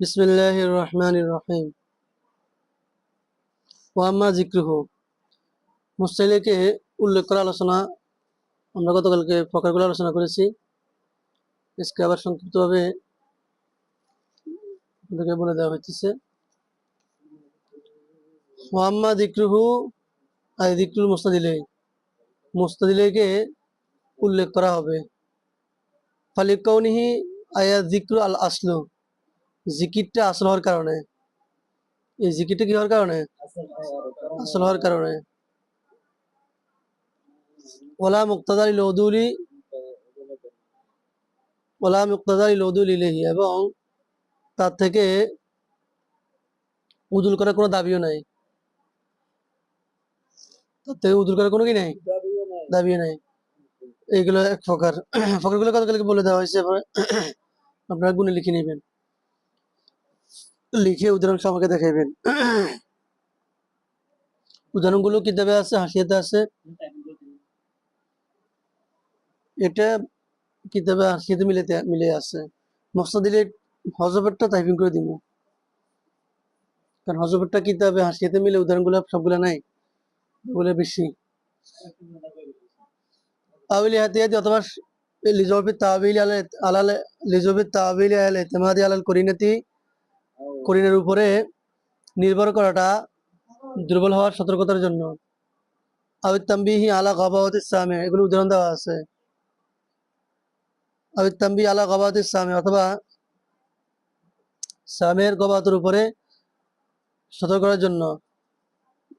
রহিম ওয়াম্মা জিক্রুহু মুস্তাইলেকে উল্লেখ করা আলোচনা আমরা গতকালকে প্রকারগুলো আলোচনা করেছি। আজকে আবার সংক্ষিপ্তভাবে আপনাদেরকে বলে দেওয়া হইতেছে। ওয়াম্মা জিক্রুহু আই জিক্রুল মুস্তাদিলাই মুস্তাদিলাইকে উল্লেখ করা হবে। ফালিকৌনিহি আয়া জিক্রু আল আসলু জিকিরটা আসল হওয়ার কারণে। এই জিকিরটা কি হওয়ার কারণে? আসল হওয়ার কারণে। ওলা মুক্তাদার লৌদুলি, ওলা মুক্তাদার লৌদুল ইলেহি এবং তার থেকে উদুল করার কোনো দাবিও নাই। তার থেকে উদুল করার কোনো কি নাই? দাবিও নাই। এইগুলো এক প্রকার প্রকারগুলো কতকালকে বলে দেওয়া হয়েছে? আপনারা গুনে লিখে নেবেন। লিখে উদাহরণ আমাকে দেখাইবেন। উদাহরণগুলো কিতাবে আছে, হাসিয়াতে আছে। এটা কিতাবে হাসিয়াতে মিলে মিলে আছে। মস্তা দিলে হজবেরটা টাইপিং করে দিব কারণ হজবেরটা কিতাবে হাসিয়াতে মিলে উদাহরণগুলো সবগুলো নাই। ওগুলো বেশি। আবিল হাতিয়াতি অথবা লিজবি তাবিল আলাল লিজবি তাবিল আল ইতিমাদি আলাল করিনাতি করিনের উপরে নির্ভর করাটা দুর্বল হওয়ার সতর্কতার জন্য। আবিত্তাম্বিহি আলা গবাহতি সামে, এগুলো উদাহরণ দেওয়া আছে। আবিত্তাম্বি আলা গবাহতি সামে, অথবা সামের গবাতের উপরে সতর্ক করার জন্য।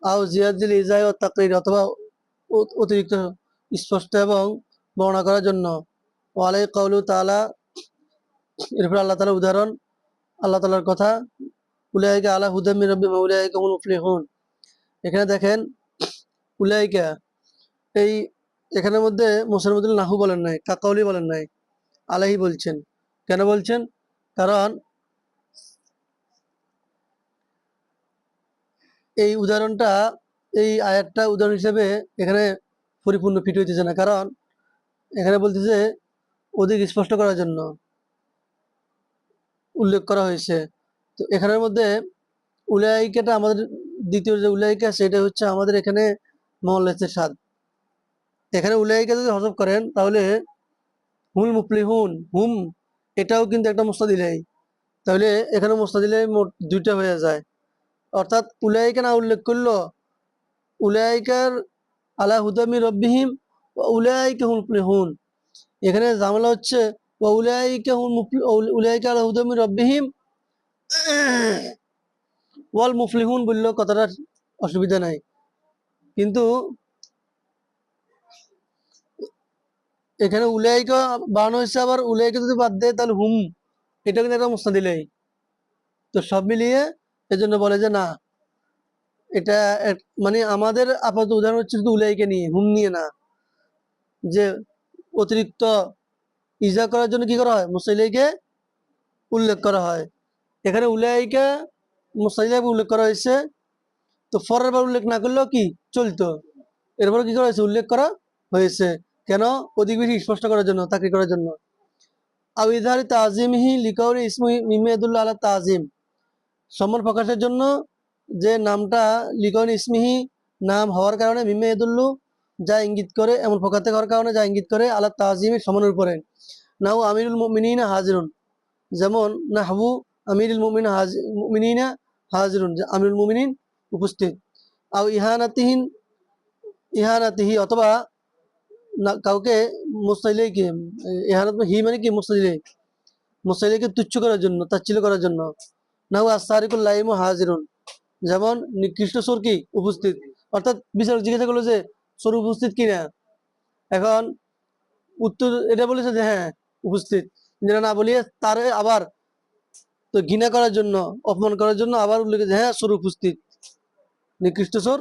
আও জিয়াদিল ইজাই ও তাকরির, অথবা অতিরিক্ত স্পষ্ট এবং বর্ণনা করার জন্য। ওয়ালাই কাউলু তালা এরপর আল্লাহ তালা উদাহরণ। আল্লাহ তালার কথা, উলাইকা আলা হুদামি রব্বি উলাইকা হুল মুফলিহুন। এখানে দেখেন, উলাইকা এই এখানের মধ্যে মোসারমুদ্দিন নাহু বলেন নাই, কাকাউলি বলেন নাই, আলাহি বলছেন। কেন বলছেন? কারণ এই উদাহরণটা, এই আয়াতটা উদাহরণ হিসেবে এখানে পরিপূর্ণ ফিট হইতেছে না। কারণ এখানে বলতেছে, অধিক স্পষ্ট করার জন্য। উল্লেখ করা হয়েছে। তো এখানের মধ্যে উলাইকাটা আমাদের দ্বিতীয় যে উলাইকা সেটা হচ্ছে আমাদের এখানে মহল্লেসের স্বাদ। এখানে উলাইকা যদি হজব করেন, তাহলে হুল মুফলিহুন, হুম, এটাও কিন্তু একটা মুস্তাদিলাই। তাহলে এখানে মুস্তাদিলাই মোট দুইটা হয়ে যায়। অর্থাৎ উলাইকা না উল্লেখ করল উলাইকার আলা হুদামি রব্বিহিম উলাইকা হুল মুফলিহুন। এখানে ঝামেলা হচ্ছে মুফলি উলাইকা আলা হুদামি রব্বিহিম ওয়াল মুফলিহুন বললেও কথাটা অসুবিধা নাই। কিন্তু এখানে উলাইকা বানানো হয়েছে, আবার উলাইকা যদি বাদ দেয়, তাহলে হুম এটা কিন্তু একটা মুস্তা দিলেই তো সব মিলিয়ে এজন্য বলে যে না, এটা মানে আমাদের আপাতত উদাহরণ হচ্ছে উলাইকে নিয়ে, হুম নিয়ে না। যে অতিরিক্ত ইজা করার জন্য কি করা হয়? মুসাইলাইকে উল্লেখ করা হয়। এখানে উলাইকা মুসাইলাকে উল্লেখ করা হয়েছে। তো পরের বার উল্লেখ না করলেও কি? চলতো। এরপরে কি করা হয়েছে? উল্লেখ করা হয়েছে। কেন? অধিক বেশি স্পষ্ট করার জন্য চাকরি করার জন্য। আবিধারি তাজিমহি লিকাউরি ইসমহি মিমেদুল্লাহ আলা তাজিম। সম্মান প্রকাশের জন্য যে নামটা লিকাউরি ইসমিহি নাম হওয়ার কারণে মিমেদুল্লু যা ইঙ্গিত করে, এমন প্রকার হওয়ার কারণে যা ইঙ্গিত করে, আল্লাহ তাজিমের সমানের উপরে নাও আমিরুল মিনিনা হাজিরুন। যেমন নাহবু আমিরুল মুমিন মুমিনিনা হাজিরুন। যে আমিরুল মুমিনিন উপস্থিত। আও ইহানাতিহীন, ইহানাতিহি অথবা না, কাউকে মুস্তাইলেকে ইহানাত হি মানে কি? মুস্তাইলে মুস্তাইলেকে তুচ্ছ করার জন্য, তাচ্ছিল্য করার জন্য। নাও আসারিকুল লাইমু হাজিরুন। যেমন, নিকৃষ্ট সোর কি উপস্থিত। অর্থাৎ বিচারক জিজ্ঞাসা করল যে সোর উপস্থিত কিনা? এখন উত্তর, এটা বলেছে যে হ্যাঁ উপস্থিত। যেটা না বলিয়ে তার আবার তো ঘৃণা করার জন্য, অপমান করার জন্য আবার উল্লেখ হ্যাঁ সোর উপস্থিত। নিকৃষ্ট সোর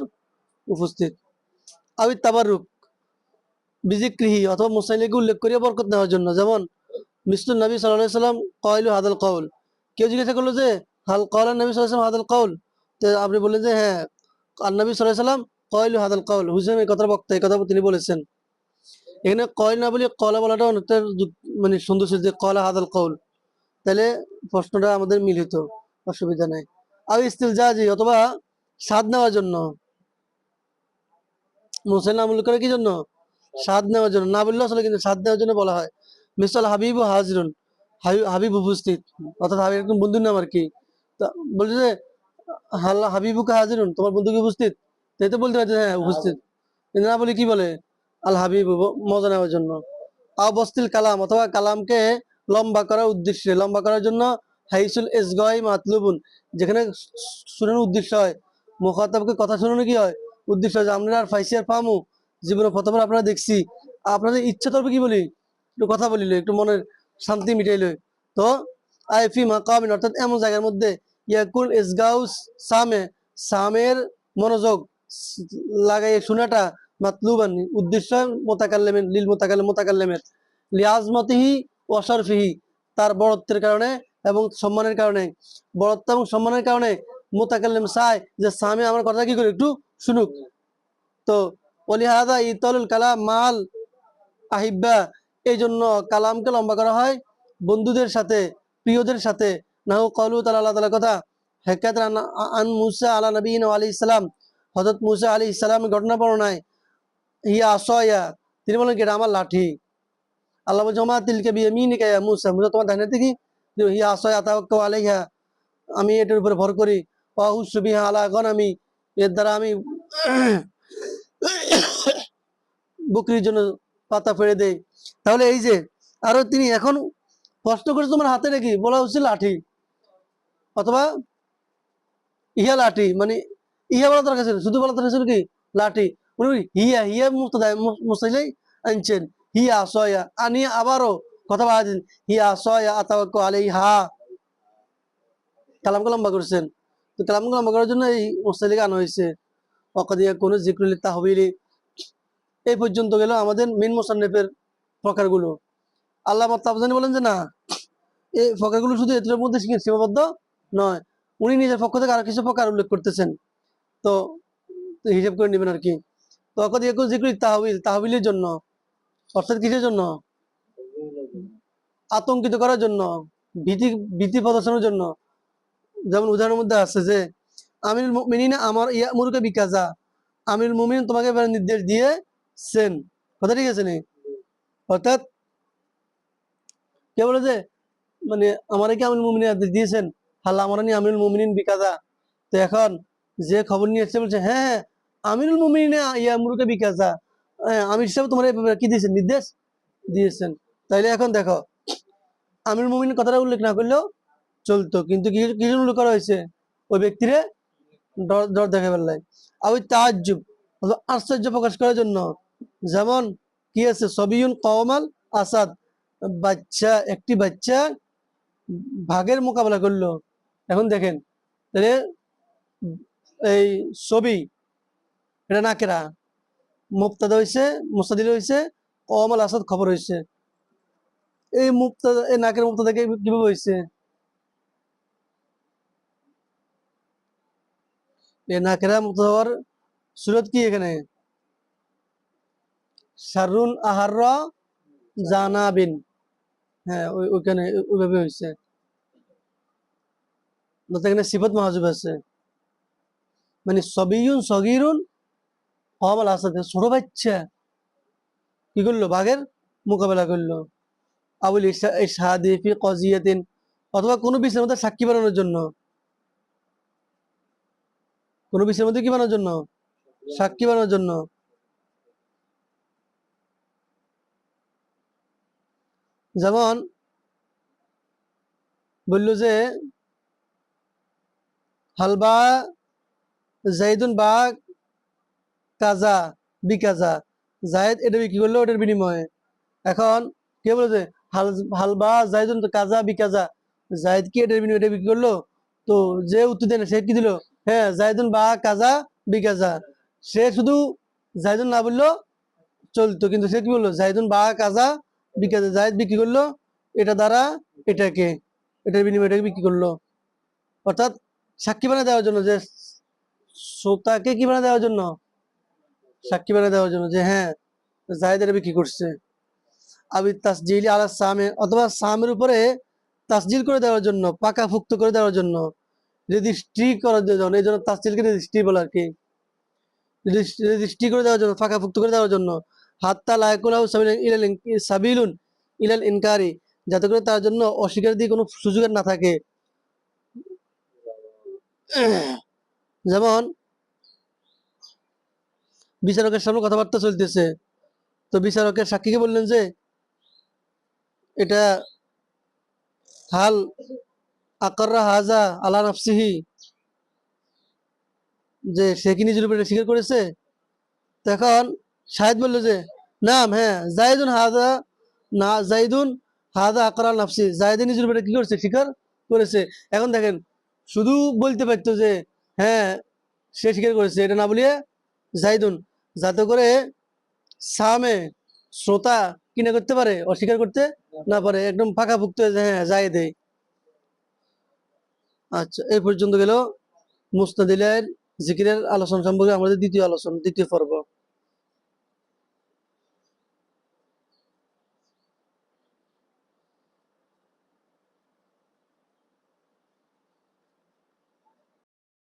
উপস্থিত। আবি তাবারুক বিজিক্রিহি অথবা মুসাইলিকে উল্লেখ করিয়া বরকত নেওয়ার জন্য। যেমন মিসলুল নবী সাল্লাহ সাল্লাম কয়লু হাদাল কৌল কেউ জিজ্ঞাসা করল যে, হাল কৌল নবী সাল্লাম হাদাল কৌল তো আপনি বললেন যে হ্যাঁ আর নবী সাল্লাহ সাল্লাম কয়লু হাদাল কৌল হুসেন এই কথার বক্তা, এই কথা তিনি বলেছেন। এখানে কয় না বলে কলা বলাটা অনেকটা মানে সুন্দর যে কলা হাদাল কৌল তাহলে প্রশ্নটা আমাদের মিল হতো অসুবিধা নাই। আর স্টিল জাজি অথবা স্বাদ নেওয়ার জন্য। মুসেল আমল করে কি জন্য? স্বাদ নেওয়ার জন্য। না বললেও আসলে কিন্তু স্বাদ নেওয়ার জন্য বলা হয়। মিসাল হাবিব ও হাজরুন হাবিব উপস্থিত। অর্থাৎ হাবিব একদম বন্ধুর নাম আর কি। বলছে যে হাবিবুকে হাজিরুন, তোমার বন্ধুকে উপস্থিত? তাই তো বলতে পারছে হ্যাঁ উপস্থিত। কিন্তু না বলে কি বলে আল হাবিব মজা নেওয়ার জন্য। আবস্তিল কালাম অথবা কালামকে লম্বা করার উদ্দেশ্যে লম্বা করার জন্য হাইসুল এসগয় মাতলুবুন যেখানে শুনানোর উদ্দেশ্য হয়। মুখাতাবকে কথা শুনানো কি হয়? উদ্দেশ্য হয় যে আমরা আর ফাইসিয়ার পামু জীবনে প্রথমবার আপনারা দেখছি। আপনাদের ইচ্ছা তরফে কি বলি? একটু কথা বলিল একটু মনের শান্তি মিটাইল তো আইফি মাকামিন অর্থাৎ এমন জায়গার মধ্যে ইয়াকুল ইসগাউস সামে সামের মনোযোগ লাগাই শোনাটা মাতলুবান। উদ্দেশ্য মোতাকাল্লেমেন লিল মোতাকাল্লেম মোতাকাল্লেমের। লিয়াজমতিহি ওয়াশারফিহি তার বড়ত্বের কারণে এবং সম্মানের কারণে। বড়ত্ব এবং সম্মানের কারণে মোতাকাল্লেম চায় যে সামে আমার কথা কি করে একটু শুনুক? তো অলিহাদা ইতলুল কালাম মাল আহিব্বা এই জন্য কালামকে লম্বা করা হয় বন্ধুদের সাথে, প্রিয়দের সাথে। নাহু কলু তালা আল্লাহ তালা কথা, হেকাত আন মুসা আলা নবীন আলী ইসলাম হজরত মুসা আলী ইসলামের ঘটনা বর্ণনায়, ইয়া আসয়া, তিনি বলেন কি আমার লাঠি। আল্লাহ বলছে মা তিলকে বিয়ে মি নিকে মুসা। মুসা তোমার ধানে দেখি হিয়া আসয়া তাওয়াক্কা আলাইহা, আমি এটার উপরে ভর করি। ওয়াহুসু বিহা আলা গন আমি এর দ্বারা আমি বকরির জন্য পাতা ফেলে দেই। তাহলে এই যে, আরও তিনি এখন প্রশ্ন করে তোমার হাতে নাকি বলা হচ্ছে লাঠি? অথবা ইহা লাঠি মানে ইহা বলা দরকার ছিল, শুধু বলা দরকার ছিল কি? লাঠি। হিয়া হিয়া মুক্তদায় মুসাইলাই আনছেন। হিয়া সয়া আনি আবারও কথা বলা দিন হিয়া সয়া আতাওয়াক্কু আলাইহা। কালামকে লম্বা করছেন। তো কালামকে লম্বা করার জন্য এই মুস্তালিকে আনা হয়েছে। অকাদিয়া কোনো জিক্রুল তাহবিলি। এই পর্যন্ত গেল আমাদের মিন মোসান্নেফের প্রকারগুলো আল্লাহ তাবজানি বলেন যে না, এই প্রকারগুলো শুধু এদের মধ্যে সীমা- সীমাবদ্ধ নয়, উনি নিজের পক্ষ থেকে আরও কিছু প্রকার উল্লেখ করতেছেন। তো হিসাব করে নেবেন আর কি তো অকদ একু জিক্রি তাহবিল, তাহবিলের জন্য, অর্থাৎ কিসের জন্য? আতঙ্কিত করার জন্য, ভীতি ভীতি প্রদর্শনের জন্য। যেমন উদাহরণের মধ্যে আছে যে, আমিরুল মুমিনিনা আমার ইয়া মুরুকে বিকাজা, আমিরুল মুমিন তোমাকে নির্দেশ দিয়েছেন কথা ঠিক আছে নি? অর্থাৎ কে বলে যে মানে আমারে কি আমিরুল আদেশ দিয়েছেন? হাল্লা আমার নি আমিরুল মুমিনিন বিকাজা। তো এখন যে খবর নিয়ে এসছে বলছে হ্যাঁ হ্যাঁ, আমিরুল মুমিনিন ইয়া মুরুকে বিকাজা হ্যাঁ, আমির হিসাবে তোমার কি দিয়েছেন? নির্দেশ দিয়েছেন। তাইলে এখন দেখো আমিরুল মুমিন কথাটা উল্লেখ না করলেও চলতো। কিন্তু কি উল্লেখ করা হয়েছে? ওই ব্যক্তিরে ডর ডর দেখে ফেললাই আর ওই তাজ্জুব আশ্চর্য প্রকাশ করার জন্য যেমন কি আছে সবিউন কওমাল আসাদ বাচ্চা একটি বাচ্চা ভাগের মোকাবেলা করল। এখন দেখেন তাহলে এই ছবি এটা নাকেরা মুক্তাদা হয়েছে মুস্তাদিল হয়েছে কওমাল আসাদ খবর হয়েছে এই মুক্তাদা এই নাকের মুক্তাদা কি- কীভাবে হয়েছে এই নাকেরা মুক্ত হওয়ার সুরত কি এখানে? শারুন আহার জানাবিন হ্যাঁ ওই, ওইখানে, ওইভাবে হয়েছে এখানে সিফত মাহাজুব আছে। মানে সবিউন সগিরুন হমাল আসাদ ছোট বাচ্চা। কি করল? বাঘের মোকাবেলা করল। আবুল ইসাদি ফি কজিয়াতিন অথবা কোনো বিষয়ের মধ্যে সাক্ষী বানানোর জন্য। কোনো বিষয়ের মধ্যে কি বানানোর জন্য? সাক্ষী বানানোর জন্য। যেমন বলল যে, হালবা জাইদুন বা কাজা, বিকাজা। জায়দ এটা বিক্রি করল ওটার বিনিময়ে। এখন কে বলে যে হাল, হালবা, জাইদুন তো কাজা, বিকাজা। জায়দ কি এটার বিনিময়ে এটা বিক্রি করল? তো যে উত্তর দেয় না, সে কি দিল? হ্যাঁ জাইদুন বা কাজা, বিকাজা। সে শুধু জাইদুন না বলল, চলতো। কিন্তু সে কি বলল? জাইদুন বা কাজা, বিকাজা। জায়দ বিক্রি করল, এটা দ্বারা এটাকে, এটার বিনিময়ে এটাকে বিক্রি করল। অর্থাৎ সাক্ষী বানা দেওয়ার জন্য যে শ্রোতাকে কি বানা দেওয়ার জন্য? সাক্ষী বানা দেওয়ার জন্য, যে হ্যাঁ জায়দ এটা বিক্রি করছে? আবি তাসজিলি আলা সামে, অথবা সামের উপরে তাসজিল করে দেওয়ার জন্য পাকাভুক্ত করে দেওয়ার জন্য, রেজিস্ট্রি করার জন্য, এই জন্য তাসজিলকে রেজিস্ট্রি বলে আর কি। রেজিস্ট্রি করে দেওয়ার জন্য ফাঁকাভুক্ত করে দেওয়ার জন্য। হাত্তা লায়কুলাউ ইলাল সাবিলুন, ইলাল ইনকারি, যাতে করে তার জন্য অস্বীকার দিয়ে কোনো সুযোগ আর না থাকে। যেমন বিচারকের সামনে কথাবার্তা চলতেছে, তো বিচারকের সাক্ষীকে বললেন যে, এটা হাল আকররা হাজা আলা নাফসিহি, যে সে কি নিজের উপরে স্বীকার করেছে? তখন শাহেদ বলল যে, নাম হ্যাঁ জাইদুন হাজা না, জাইদুন হাজা আকরাল নাফসি, জাইদে নিজের উপরে কি করেছে, স্বীকার করেছে? এখন দেখেন, শুধু বলতে পারতো যে হ্যাঁ সে স্বীকার করেছে। এটা না বলিয়ে জাইদুন যাতে করে সামে শ্রোতা কিনে করতে পারে অস্বীকার করতে না পারে। একদম ফাঁকাভুক্ত হয়ে যায়, হ্যাঁ যাই দেয় আচ্ছা এই পর্যন্ত গেল মুস্তাদিলের জিকিরের আলোচনা সম্পর্কে আমাদের দ্বিতীয় আলোচনা দ্বিতীয় পর্ব।